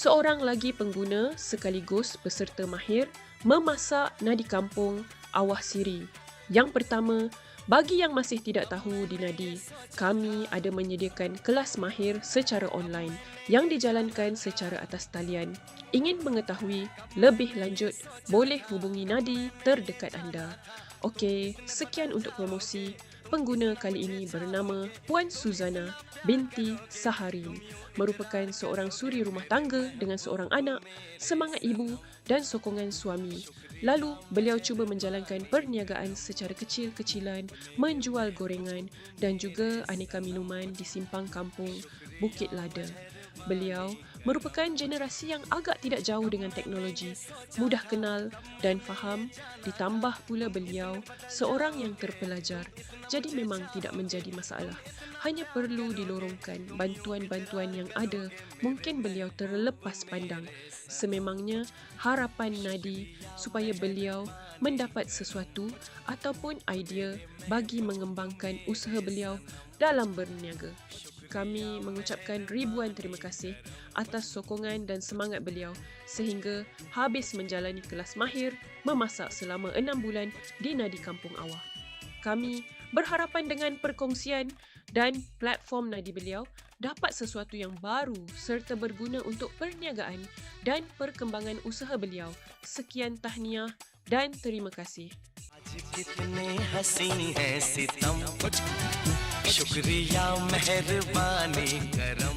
Seorang lagi pengguna sekaligus peserta mahir memasak nadi kampung Awah Siri. Yang pertama, bagi yang masih tidak tahu di Nadi, kami ada menyediakan kelas mahir secara online yang dijalankan secara atas talian. Ingin mengetahui lebih lanjut, boleh hubungi Nadi terdekat anda. Okey, sekian untuk promosi. Pengguna kali ini bernama Puan Suzana binti Saharin. Merupakan seorang suri rumah tangga dengan seorang anak, semangat ibu dan sokongan suami. Lalu, beliau cuba menjalankan perniagaan secara kecil-kecilan, menjual gorengan dan juga aneka minuman di simpang kampung Bukit Lada. Beliau merupakan generasi yang agak tidak jauh dengan teknologi, mudah kenal dan faham, ditambah pula beliau seorang yang terpelajar. Jadi memang tidak menjadi masalah. Hanya perlu dilorongkan bantuan-bantuan yang ada, mungkin beliau terlepas pandang. Sememangnya harapan Nadi supaya beliau mendapat sesuatu ataupun idea bagi mengembangkan usaha beliau dalam berniaga kami mengucapkan ribuan terima kasih atas sokongan dan semangat beliau sehingga habis menjalani kelas mahir memasak selama enam bulan di Nadi Kampung Awah. Kami berharapan dengan perkongsian dan platform Nadi beliau dapat sesuatu yang baru serta berguna untuk perniagaan dan perkembangan usaha beliau. Sekian tahniah dan terima kasih. आज कितने हसी है सितम शुक्रिया मेहरबानी करम